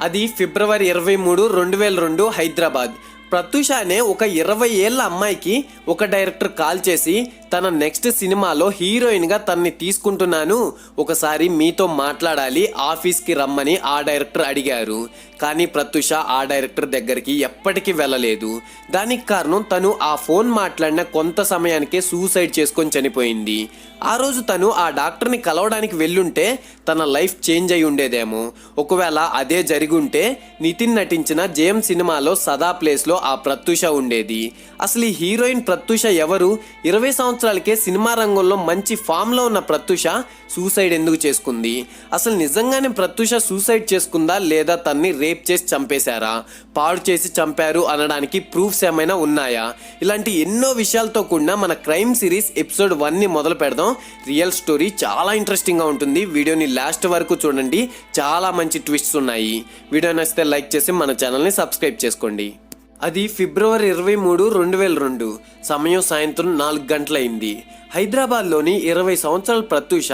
అది ఫిబ్రవరి ఇరవై మూడు రెండు వేల రెండు హైదరాబాద్. ప్రత్యూష అనే ఒక ఇరవై ఏళ్ళ అమ్మాయికి ఒక డైరెక్టర్ కాల్ చేసి తన నెక్స్ట్ సినిమాలో హీరోయిన్గా తన్ని తీసుకుంటున్నాను. ఒకసారి మీతో మాట్లాడాలి ఆఫీస్కి రమ్మని ఆ డైరెక్టర్ అడిగారు. కానీ ప్రత్యూష ఆ డైరెక్టర్ దగ్గరికి ఎప్పటికీ వెళ్ళలేదు. దానికి కారణం తను ఆ ఫోన్ మాట్లాడిన కొంత సమయానికే సూసైడ్ చేసుకొని చనిపోయింది. ఆ రోజు తను ఆ డాక్టర్ని కలవడానికి వెళ్ళుంటే తన లైఫ్ చేంజ్ అయి ఉండేదేమో. ఒకవేళ అదే జరిగి ఉంటే నితిన్ నటించిన జేమ్ సినిమాలో సదా ప్లేస్లో ఆ ప్రత్యూష ఉండేది. అసలు ఈ హీరోయిన్ ప్రత్యూష ఎవరు? ఇరవై సంవత్సరాలకే సినిమా రంగంలో మంచి ఫామ్లో ఉన్న ప్రత్యూష సూసైడ్ ఎందుకు చేసుకుంది? అసలు నిజంగానే ప్రత్యూష సూసైడ్ చేసుకుందా లేదా తన్ని రేప్ చేసి చంపేశారా? పాడు చేసి చంపారు అనడానికి ప్రూఫ్స్ ఏమైనా ఉన్నాయా? ఇలాంటి ఎన్నో విషయాలతో కూడిన మన క్రైమ్ సిరీస్ ఎపిసోడ్ వన్ని మొదలు పెడదాం. రియల్ స్టోరీ చాలా ఇంట్రెస్టింగ్గా ఉంటుంది. వీడియోని లాస్ట్ వరకు చూడండి. చాలా మంచి ట్విస్ట్స్ ఉన్నాయి. వీడియో నచ్చితే లైక్ చేసి మన ఛానల్ని సబ్స్క్రైబ్ చేసుకోండి. అది ఫిబ్రవరి ఇరవై మూడు రెండు వేల రెండు. సమయం సాయంత్రం నాలుగు గంటలైంది. హైదరాబాద్లోని ఇరవై సంవత్సరాల ప్రత్యూష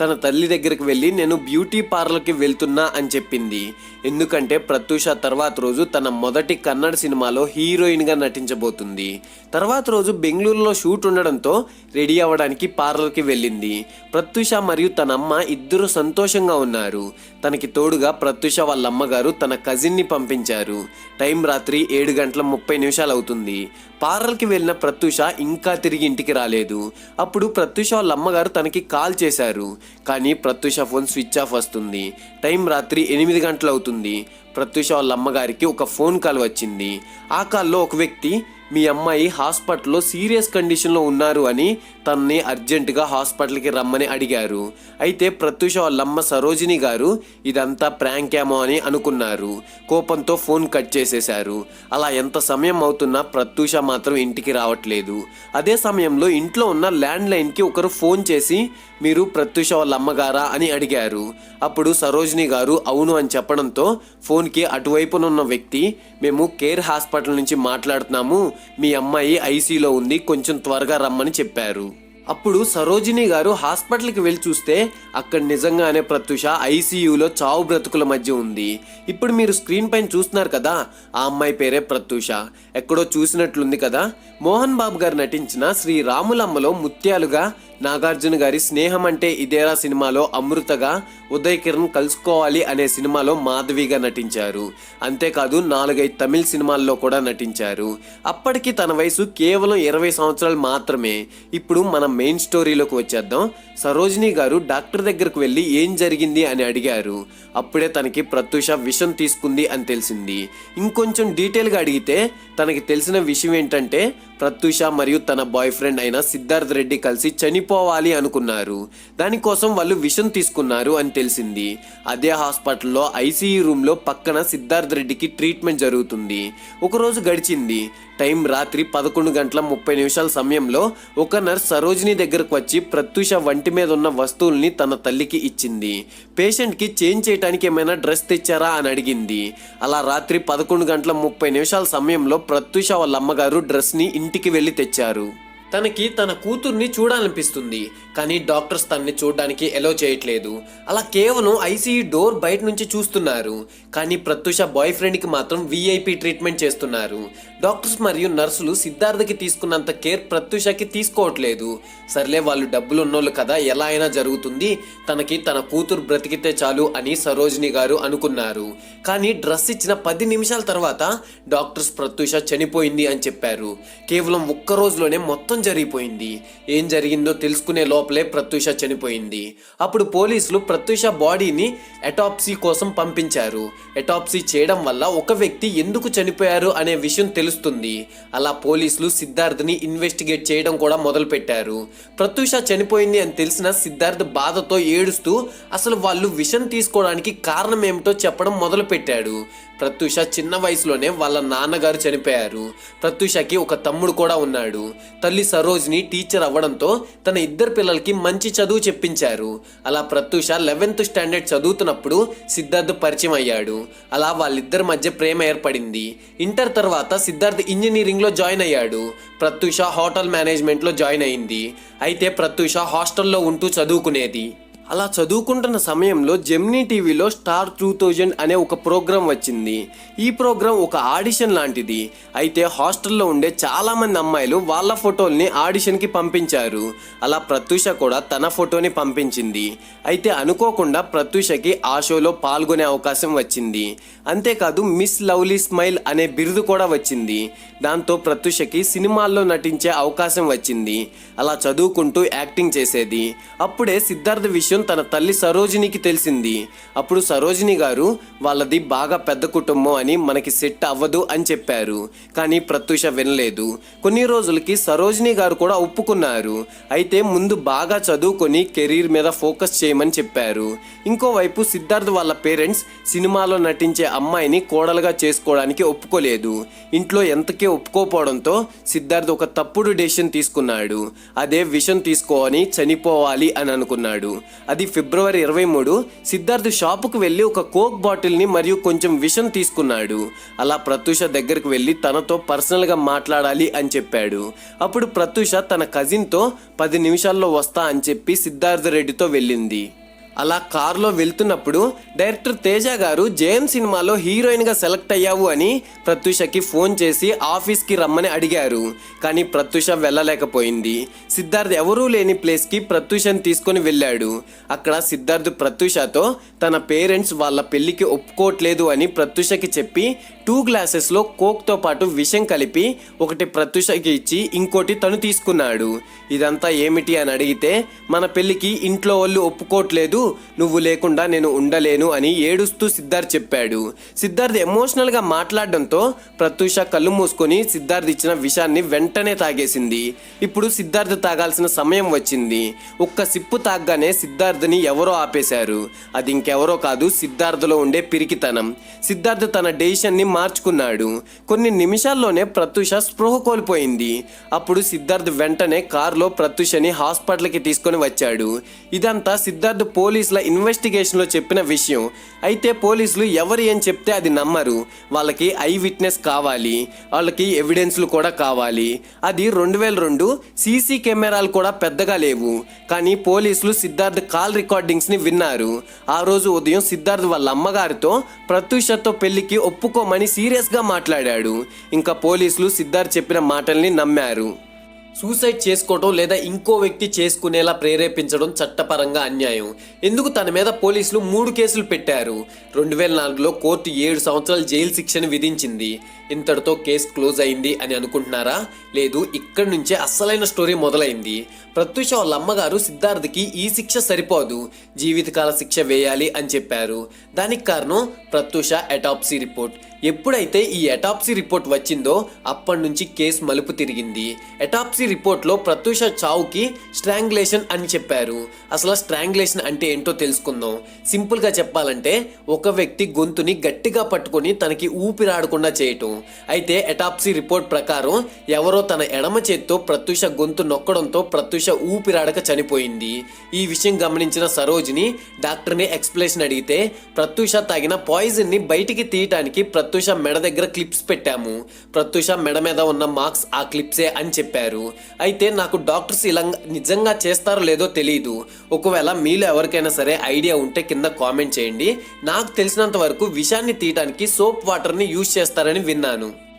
తన తల్లి దగ్గరికి వెళ్ళి నేను బ్యూటీ పార్లర్కి వెళ్తున్నా అని చెప్పింది. ఎందుకంటే ప్రత్యూష తర్వాత రోజు తన మొదటి కన్నడ సినిమాలో హీరోయిన్గా నటించబోతుంది. తర్వాత రోజు బెంగళూరులో షూట్ ఉండడంతో రెడీ అవ్వడానికి పార్లర్కి వెళ్ళింది. ప్రత్యూష మరియు తన అమ్మ ఇద్దరు సంతోషంగా ఉన్నారు. తనకి తోడుగా ప్రత్యూష వాళ్ళ అమ్మగారు తన కజిన్ని పంపించారు. టైం రాత్రి ఏడు గంటల ముప్పై నిమిషాలు అవుతుంది. పార్లర్కి వెళ్ళిన ప్రత్యూష ఇంకా తిరిగి ఇంటికి రాలేదు. అప్పుడు ప్రత్యూష వాళ్ళ అమ్మగారు తనకి కాల్ చేశారు. కానీ ప్రత్యూష ఫోన్ స్విచ్ ఆఫ్ వస్తుంది. టైం రాత్రి ఎనిమిది గంటలు అవుతుంది ప్రత్యూష వాళ్ళ అమ్మగారికి ఒక ఫోన్ కాల్ వచ్చింది. ఆ కాల్లో ఒక వ్యక్తి మీ అమ్మాయి హాస్పిటల్లో సీరియస్ కండిషన్లో ఉన్నారు అని తనని అర్జెంటుగా హాస్పిటల్కి రమ్మని అడిగారు. అయితే ప్రత్యూష వాళ్ళమ్మ సరోజిని గారు ఇదంతా ప్రాంక్యామో అని అనుకున్నారు. కోపంతో ఫోన్ కట్ చేసేశారు. అలా ఎంత సమయం అవుతున్నా ప్రత్యూష మాత్రం ఇంటికి రావట్లేదు. అదే సమయంలో ఇంట్లో ఉన్న ల్యాండ్ లైన్కి ఒకరు ఫోన్ చేసి మీరు ప్రత్యూష వాళ్ళ అమ్మగారా అని అడిగారు. అప్పుడు సరోజిని గారు అవును అని చెప్పడంతో ఫోన్కి అటువైపునున్న వ్యక్తి మేము కేర్ హాస్పిటల్ నుంచి మాట్లాడుతున్నాము మీ అమ్మాయి ఐసీలో ఉంది కొంచెం త్వరగా రమ్మని చెప్పారు. అప్పుడు సరోజిని గారు హాస్పిటల్కి వెళ్ళి చూస్తే అక్కడ నిజంగానే ప్రత్యూష ఐసీయూలో చావు బ్రతుకుల మధ్య ఉంది. ఇప్పుడు మీరు స్క్రీన్ పైన చూస్తున్నారు కదా ఆ అమ్మాయి పేరే ప్రత్యూష. ఎక్కడో చూసినట్లుంది కదా మోహన్ బాబు గారు నటించిన శ్రీ రాములమ్మలో ముత్యాలుగా నాగార్జున గారి స్నేహం అంటే ఇదేరా సినిమాలో అమృతగా ఉదయ్ కిరణ్ కలుసుకోవాలి అనే సినిమాలో మాధవిగా నటించారు. అంతేకాదు నాలుగైదు తమిళ సినిమాల్లో కూడా నటించారు. అప్పటికి తన వయసు కేవలం ఇరవై సంవత్సరాలు మాత్రమే. ఇప్పుడు మనం మెయిన్ స్టోరీలోకి వచ్చేద్దాం. సరోజిని గారు డాక్టర్ దగ్గరకు వెళ్ళి ఏం జరిగింది అని అడిగారు. అప్పుడే తనకి ప్రత్యూష విషం తీసుకుంది అని తెలిసింది. ఇంకొంచెం డీటెయిల్గా అడిగితే తనకి తెలిసిన విషయం ఏంటంటే ప్రత్యూష మరియు తన బాయ్ ఫ్రెండ్ అయిన సిద్ధార్థ్ రెడ్డి కలిసి చనిపోవాలి అనుకున్నారు. దానికోసం వాళ్ళు విషం తీసుకున్నారు అని తెలిసింది. అదే హాస్పిటల్లో ఐసీయూ రూమ్లో పక్కన సిద్ధార్థ్ రెడ్డికి ట్రీట్మెంట్ జరుగుతుంది. ఒకరోజు గడిచింది. టైం రాత్రి పదకొండు గంటల ముప్పై నిమిషాల సమయంలో ఒక నర్స్ సరోజిని దగ్గరకు వచ్చి ప్రత్యూష వంటి మీద ఉన్న వస్తువుల్ని తన తల్లికి ఇచ్చింది. పేషెంట్కి చేంజ్ చేయడానికి ఏమైనా డ్రెస్ తెచ్చారా అని అడిగింది. అలా రాత్రి పదకొండు గంటల ముప్పై నిమిషాల సమయంలో ప్రత్యూష వాళ్ళ అమ్మగారు డ్రెస్ని ఇంటికి వెళ్ళి తెచ్చారు. తనకి తన కూతుర్ని చూడాలనిపిస్తుంది. కానీ డాక్టర్స్ తనని చూడడానికి ఎలో చేయట్లేదు. అలా కేవలం ఐసీయూ డోర్ బయట నుంచి చూస్తున్నారు. కానీ ప్రత్యూష బాయ్ ఫ్రెండ్కి మాత్రం వీఐపీ ట్రీట్మెంట్ చేస్తున్నారు. డాక్టర్స్ మరియు నర్సులు సిద్ధార్థకి తీసుకున్నంత కేర్ ప్రత్యూషకి తీసుకోవట్లేదు. సర్లే వాళ్ళు డబ్బులు ఉన్నోళ్ళు కదా ఎలా అయినా జరుగుతుంది. తనకి తన కూతురు బ్రతికితే చాలు అని సరోజిని గారు అనుకున్నారు. కానీ డ్రెస్ ఇచ్చిన పది నిమిషాల తర్వాత డాక్టర్స్ ప్రత్యూష చనిపోయింది అని చెప్పారు. కేవలం ఒక్క రోజులోనే మొత్తం జరిగిపోయింది. ఏం జరిగిందో తెలుసుకునే లోపలే ప్రత్యూష చనిపోయింది. అప్పుడు పోలీసులు ప్రత్యూష బాడీని ఎటాప్సీ కోసం పంపించారు. ఎటాప్సీ చేయడం వల్ల ఒక వ్యక్తి ఎందుకు చనిపోయారు అనే విషయం తెలుస్తుంది. అలా పోలీసులు సిద్ధార్థ్ని ఇన్వెస్టిగేట్ చేయడం కూడా మొదలుపెట్టారు. ప్రత్యూష చనిపోయింది అని తెలిసిన సిద్ధార్థ్ బాధతో ఏడుస్తూ అసలు వాళ్ళు విషం తీసుకోవడానికి కారణం ఏమిటో చెప్పడం మొదలుపెట్టాడు. ప్రత్యూష చిన్న వయసులోనే వాళ్ళ నాన్నగారు చనిపోయారు. ప్రత్యూషకి ఒక తమ్ముడు కూడా ఉన్నాడు. తల్లి సరోజ్ని టీచర్ అవ్వడంతో తన ఇద్దరు పిల్లలకి మంచి చదువు చెప్పించారు. అలా ప్రత్యూష లెవెన్త్ స్టాండర్డ్ చదువుతున్నప్పుడు సిద్ధార్థ్ పరిచయం అయ్యాడు. అలా వాళ్ళిద్దరి మధ్య ప్రేమ ఏర్పడింది. ఇంటర్ తర్వాత సిద్ధార్థ్ ఇంజనీరింగ్లో జాయిన్ అయ్యాడు. ప్రత్యూష హోటల్ మేనేజ్మెంట్లో జాయిన్ అయింది. అయితే ప్రత్యూష హాస్టల్లో ఉంటూ చదువుకునేది. అలా చదువుకుంటున్న సమయంలో జెమినీ టీవీలో స్టార్ టూ థౌజండ్ అనే ఒక ప్రోగ్రాం వచ్చింది. ఈ ప్రోగ్రాం ఒక ఆడిషన్ లాంటిది. అయితే హాస్టల్లో ఉండే చాలామంది అమ్మాయిలు వాళ్ళ ఫోటోల్ని ఆడిషన్కి పంపించారు. అలా ప్రత్యూష కూడా తన ఫోటోని పంపించింది. అయితే అనుకోకుండా ప్రత్యూషకి ఆ షోలో పాల్గొనే అవకాశం వచ్చింది. అంతేకాదు మిస్ లవ్లీ స్మైల్ అనే బిరుదు కూడా వచ్చింది. దాంతో ప్రత్యూషకి సినిమాల్లో నటించే అవకాశం వచ్చింది. అలా చదువుకుంటూ యాక్టింగ్ చేసేది. అప్పుడే సిద్ధార్థ విషయం తన తల్లి సరోజినికి తెలిసింది. అప్పుడు సరోజిని గారు వాళ్ళది బాగా పెద్ద కుటుంబం అని మనకి సెట్ అవ్వదు అని చెప్పారు. కానీ ప్రత్యూష వినలేదు. కొన్ని రోజులకి సరోజిని గారు కూడా ఒప్పుకున్నారు. అయితే ముందు బాగా చదువుకొని కెరీర్ మీద ఫోకస్ చేయమని చెప్పారు. ఇంకోవైపు సిద్ధార్థ్ వాళ్ళ పేరెంట్స్ సినిమాలో నటించే అమ్మాయిని కోడలుగా చేసుకోవడానికి ఒప్పుకోలేదు. ఇంట్లో ఎంతకే ఒప్పుకోపోవడంతో సిద్ధార్థ్ ఒక తప్పుడు డెసిషన్ తీసుకున్నాడు. అదే విషం తీసుకోని చనిపోవాలి అని అనుకున్నాడు. అది ఫిబ్రవరి ఇరవై మూడు. సిద్ధార్థ్ షాపుకు వెళ్ళి ఒక కోక్ బాటిల్ని మరియు కొంచెం విషం తీసుకున్నాడు. అలా ప్రత్యూష దగ్గరికి వెళ్ళి తనతో పర్సనల్గా మాట్లాడాలి అని చెప్పాడు. అప్పుడు ప్రత్యూష తన కజిన్తో పది నిమిషాల్లో వస్తా అని చెప్పి సిద్ధార్థ రెడ్డితో వెళ్ళింది. అలా కారులో వెళ్తున్నప్పుడు డైరెక్టర్ తేజ గారు జేఎం సినిమాలో హీరోయిన్గా సెలెక్ట్ అయ్యావు అని ప్రత్యూషకి ఫోన్ చేసి ఆఫీస్కి రమ్మని అడిగారు. కానీ ప్రత్యూష వెళ్ళలేకపోయింది. సిద్ధార్థ్ ఎవరూ లేని ప్లేస్కి ప్రత్యూషని తీసుకొని వెళ్ళాడు. అక్కడ సిద్ధార్థ్ ప్రత్యూషతో తన పేరెంట్స్ వాళ్ళ పెళ్ళికి ఒప్పుకోవట్లేదు అని ప్రత్యూషకి చెప్పి టూ గ్లాసెస్లో కోక్తో పాటు విషం కలిపి ఒకటి ప్రత్యూషకి ఇచ్చి ఇంకోటి తను తీసుకున్నాడు. ఇదంతా ఏమిటి అని అడిగితే మన పెళ్ళికి ఇంట్లో వాళ్ళు ఒప్పుకోవట్లేదు నువ్వు లేకుండా నేను ఉండలేను అని ఏడుస్తూ సిద్ధార్థ్ చెప్పాడు. సిద్ధార్థ్ ఎమోషనల్గా మాట్లాడడంతో ప్రత్యూష కళ్ళు మూసుకొని సిద్ధార్థ్ ఇచ్చిన విషాన్ని వెంటనే తాగేసింది. ఇప్పుడు సిద్ధార్థ్ తాగాల్సిన సమయం వచ్చింది. ఒక్క సిప్పు తాగ్గానే సిద్ధార్థ్ని ఎవరో ఆపేశారు. అది ఇంకెవరో కాదు సిద్ధార్థలో ఉండే పిరికితనం. సిద్ధార్థ్ తన డెసిషన్ని మార్చుకున్నాడు. కొన్ని నిమిషాల్లోనే ప్రత్యూష స్పృహ కోల్పోయింది. అప్పుడు సిద్ధార్థ్ వెంటనే కారులో ప్రత్యూషని హాస్పిటల్కి తీసుకొని వచ్చాడు. ఇదంతా సిద్ధార్థ్ పోలీసుల ఇన్వెస్టిగేషన్లో చెప్పిన విషయం. అయితే పోలీసులు ఎవరు ఏం చెప్తే అది నమ్మరు. వాళ్ళకి ఐ విట్నెస్ కావాలి. వాళ్ళకి ఎవిడెన్స్లు కూడా కావాలి. అది రెండు వేల రెండు సీసీ కెమెరాలు కూడా పెద్దగా లేవు. కానీ పోలీసులు సిద్ధార్థ్ కాల్ రికార్డింగ్స్ని విన్నారు. ఆ రోజు ఉదయం సిద్ధార్థ్ వాళ్ళ అమ్మగారితో ప్రత్యూషతో పెళ్ళికి ఒప్పుకోమని సీరియస్గా మాట్లాడాడు. ఇంకా పోలీసులు సిద్ధార్థ్ చెప్పిన మాటల్ని నమ్మారు. సూసైడ్ చేసుకోవడం లేదా ఇంకో వ్యక్తి చేసుకునేలా ప్రేరేపించడం చట్టపరంగా అన్యాయం. ఎందుకు తన మీద పోలీసులు మూడు కేసులు పెట్టారు? రెండు వేల నాలుగులో కోర్టు ఏడు సంవత్సరాలు జైలు శిక్షను విధించింది. ఇంతటితో కేసు క్లోజ్ అయింది అని అనుకుంటున్నారా? లేదు ఇక్కడి నుంచే అస్సలైన స్టోరీ మొదలైంది. ప్రత్యూష వాళ్ళ అమ్మగారు సిద్ధార్థ్కి ఈ శిక్ష సరిపోదు. జీవితకాల శిక్ష వేయాలి అని చెప్పారు. దానికి కారణం ప్రత్యూష ఎటాప్సీ రిపోర్ట్. ఎప్పుడైతే ఈ ఎటాప్సీ రిపోర్ట్ వచ్చిందో అప్పటి నుంచి కేసు మలుపు తిరిగింది. ఎటాప్సీ రిపోర్ట్లో ప్రత్యూష చావుకి స్ట్రాంగ్లేషన్ అని చెప్పారు. అసలు స్ట్రాంగ్లేషన్ అంటే ఏంటో తెలుసుకుందాం. సింపుల్గా చెప్పాలంటే ఒక వ్యక్తి గొంతుని గట్టిగా పట్టుకొని తనకి ఊపిరాడకుండా చేయటం. అయితే ఎటాప్సీ రిపోర్ట్ ప్రకారం ఎవరో తన ఎడమ చేత్తో ప్రత్యూష గొంతు నొక్కడంతో ప్రత్యూష ఊపిరాడక చనిపోయింది. ఈ విషయం గమనించిన సరోజిని డాక్టర్ని ఎక్స్ప్లెనేషన్ అడిగితే ప్రత్యూష తాగిన పాయిజన్ని బయటికి తీయటానికి ప్రత్యూష మెడ దగ్గర క్లిప్స్ పెట్టాము. ప్రత్యూష మెడ మీద ఉన్న మార్క్స్ ఆ క్లిప్సే అని చెప్పారు. అయితే నాకు డాక్టర్స్ ఇలా నిజంగా చేస్తారో లేదో తెలియదు ఒకవేళ మీలో ఎవరికైనా సరే ఐడియా ఉంటే కింద కామెంట్ చేయండి. నాకు తెలిసినంత వరకు విషాన్ని తీయటానికి సోప్ వాటర్ని యూజ్ చేస్తారని విన్నాను.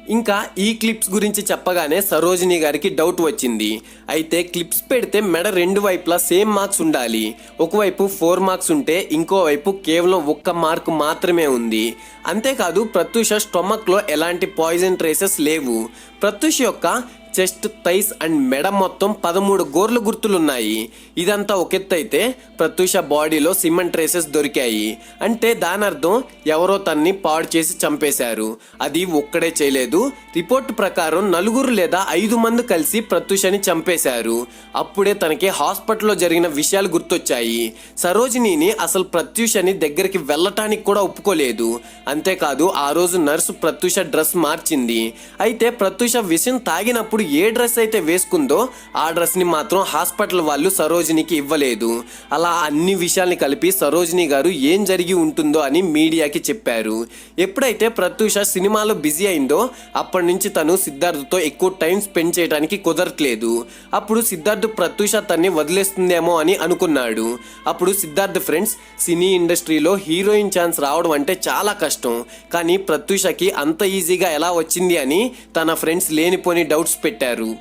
ఇంకా ఈ క్లిప్స్ గురించి చెప్పగానే సరోజిని గారికి డౌట్ వచ్చింది. అయితే క్లిప్స్ పెడితే మెడ రెండు వైపులా సేమ్ మార్క్స్ ఉండాలి. ఒకవైపు ఫోర్ మార్క్స్ ఉంటే ఇంకో వైపు కేవలం ఒక్క మార్క్ మాత్రమే ఉంది. అంతేకాదు ప్రత్యూష స్టొమక్లో ఎలాంటి పాయిజన్ ట్రేసెస్ లేవు. ప్రత్యూష యొక్క చెస్ట్ థైస్ అండ్ మెడ మొత్తం పదమూడు గోర్ల గుర్తులున్నాయి. ఇదంతా ఒక ఎత్తు అయితే ప్రత్యూష బాడీలో సిమెంట్ ట్రేసెస్ దొరికాయి. అంటే దాని అర్థం ఎవరో తన్ని పాడు చేసి చంపేశారు. అది ఒక్కడే చేయలేదు. రిపోర్ట్ ప్రకారం నలుగురు లేదా ఐదు మంది కలిసి ప్రత్యూషని చంపేశారు. అప్పుడే తనకి హాస్పిటల్లో జరిగిన విషయాలు గుర్తొచ్చాయి. సరోజినిని అసలు ప్రత్యూషని దగ్గరికి వెళ్ళటానికి కూడా ఒప్పుకోలేదు. అంతేకాదు ఆ రోజు నర్సు ప్రత్యూష డ్రెస్ మార్చింది. అయితే ప్రత్యూష విషయం తాగినప్పుడు ఇప్పుడు ఏ డ్రెస్ అయితే వేసుకుందో ఆ డ్రెస్ని మాత్రం హాస్పిటల్ వాళ్ళు సరోజినికి ఇవ్వలేదు. అలా అన్ని విషయాల్ని కలిపి సరోజిని గారు ఏం జరిగి ఉంటుందో అని మీడియాకి చెప్పారు. ఎప్పుడైతే ప్రత్యూష సినిమాలో బిజీ అయిందో అప్పటి నుంచి తను సిద్ధార్థతో ఎక్కువ టైం స్పెండ్ చేయడానికి కుదరట్లేదు. అప్పుడు సిద్ధార్థ్ ప్రత్యూష తన్ని వదిలేస్తుందేమో అని అనుకున్నాడు. అప్పుడు సిద్ధార్థ్ ఫ్రెండ్స్ సినీ ఇండస్ట్రీలో హీరోయిన్ ఛాన్స్ రావడం అంటే చాలా కష్టం. కానీ ప్రత్యూషకి అంత ఈజీగా ఎలా వచ్చింది అని తన ఫ్రెండ్స్ లేనిపోని డౌట్స్ పెట్టారు.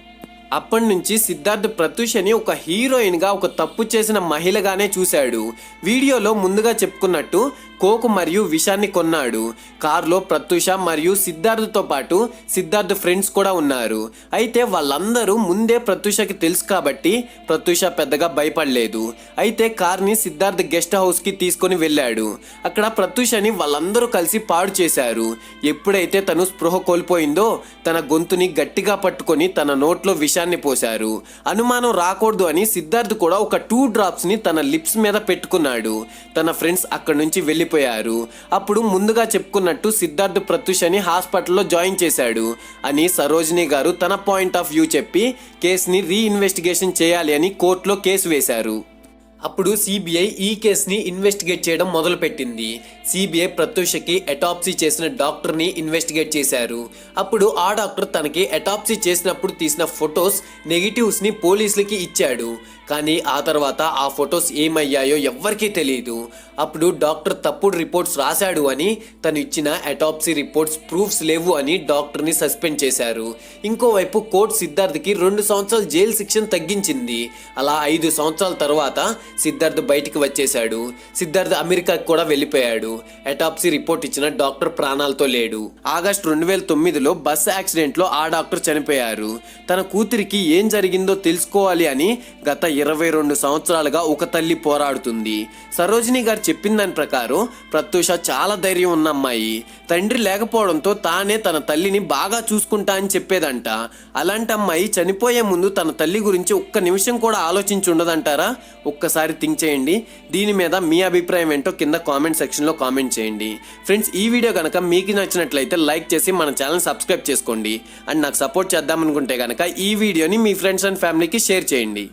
అప్పటి నుంచి సిద్ధార్థ్ ప్రత్యూషని ఒక హీరోయిన్గా ఒక తప్పు చేసిన మహిళగానే చూశాడు. వీడియోలో ముందుగా చెప్పుకున్నట్టు కోక్ మరియు విషాన్ని కొన్నాడు. కారులో ప్రత్యూష మరియు సిద్ధార్థతో పాటు సిద్ధార్థ్ ఫ్రెండ్స్ కూడా ఉన్నారు. అయితే వాళ్ళందరూ ముందే ప్రత్యూషకి తెలుసు కాబట్టి ప్రత్యూష పెద్దగా భయపడలేదు. అయితే కార్ని సిద్ధార్థ్ గెస్ట్ హౌస్కి తీసుకొని వెళ్ళాడు. అక్కడ ప్రత్యూషని వాళ్ళందరూ కలిసి పాడు చేశారు. ఎప్పుడైతే తను స్పృహ కోల్పోయిందో తన గొంతుని గట్టిగా పట్టుకొని తన నోట్లో విషాన్ని పోశారు. అనుమానం రాకూడదు అని సిద్ధార్థ్ కూడా ఒక టూ డ్రాప్స్ని తన లిప్స్ మీద పెట్టుకున్నాడు. తన ఫ్రెండ్స్ అక్కడి నుంచి వెళ్ళి వెళ్ళిపోయారు అప్పుడు ముందుగా చెప్పుకున్నట్టు సిద్ధార్థ్ ప్రత్యూషని హాస్పిటల్లో జాయిన్ చేశాడు అని సరోజిని గారు తన పాయింట్ ఆఫ్ వ్యూ చెప్పి కేసుని రీఇన్వెస్టిగేషన్ చేయాలి అని కోర్టులో కేసు వేశారు. అప్పుడు సిబిఐ ఈ కేసుని ఇన్వెస్టిగేట్ చేయడం మొదలుపెట్టింది. సిబిఐ ప్రత్యూషకి ఎటాప్సీ చేసిన డాక్టర్ని ఇన్వెస్టిగేట్ చేశారు. అప్పుడు ఆ డాక్టర్ తనకి ఎటాప్సీ చేసినప్పుడు తీసిన ఫొటోస్ నెగిటివ్స్ని పోలీసులకి ఇచ్చాడు. కానీ ఆ తర్వాత ఆ ఫొటోస్ ఏమయ్యాయో ఎవ్వరికీ తెలియదు అప్పుడు డాక్టర్ తప్పుడు రిపోర్ట్స్ రాశాడు అని తను ఇచ్చిన ఎటాప్సీ రిపోర్ట్స్ ప్రూఫ్స్ లేవు అని డాక్టర్ని సస్పెండ్ చేశారు. ఇంకోవైపు కోర్టు సిద్ధార్థ్కి రెండు సంవత్సరాలు జైలు శిక్షను తగ్గించింది. అలా ఐదు సంవత్సరాల తర్వాత సిద్ధార్థ్ బయటికి వచ్చేశాడు. సిద్ధార్థ్ అమెరికాకి కూడా వెళ్ళిపోయాడు. అటాప్సీ రిపోర్ట్ ఇచ్చిన డాక్టర్ ప్రాణాలతో లేడు. ఆగస్ట్ రెండు వేల తొమ్మిదిలో బస్ యాక్సిడెంట్లో ఆ డాక్టర్ చనిపోయారు. తన కూతురికి ఏం జరిగిందో తెలుసుకోవాలి అని గత ఇరవై రెండు సంవత్సరాలుగా ఒక తల్లి పోరాడుతుంది. సరోజిని గారు చెప్పిన దాని ప్రకారం ప్రత్యూష చాలా ధైర్యం ఉన్న అమ్మాయి. తండ్రి లేకపోవడంతో తానే తన తల్లిని బాగా చూసుకుంటా అని చెప్పేదంట. అలాంటి అమ్మాయి చనిపోయే ముందు తన తల్లి గురించి ఒక్క నిమిషం కూడా ఆలోచించి ఉండదంటారా? ఒక్కసారి ఒక్కసారి థింక్ చేయండి. దీని మీద మీ అభిప్రాయం ఏంటో కింద కామెంట్ సెక్షన్లో కామెంట్ చేయండి. ఫ్రెండ్స్ ఈ వీడియో కనుక మీకు నచ్చినట్లయితే లైక్ చేసి మన ఛానల్ సబ్స్క్రైబ్ చేసుకోండి. అండ్ నాకు సపోర్ట్ చేద్దామనుకుంటే కనుక ఈ వీడియోని మీ ఫ్రెండ్స్ అండ్ ఫ్యామిలీకి షేర్ చేయండి.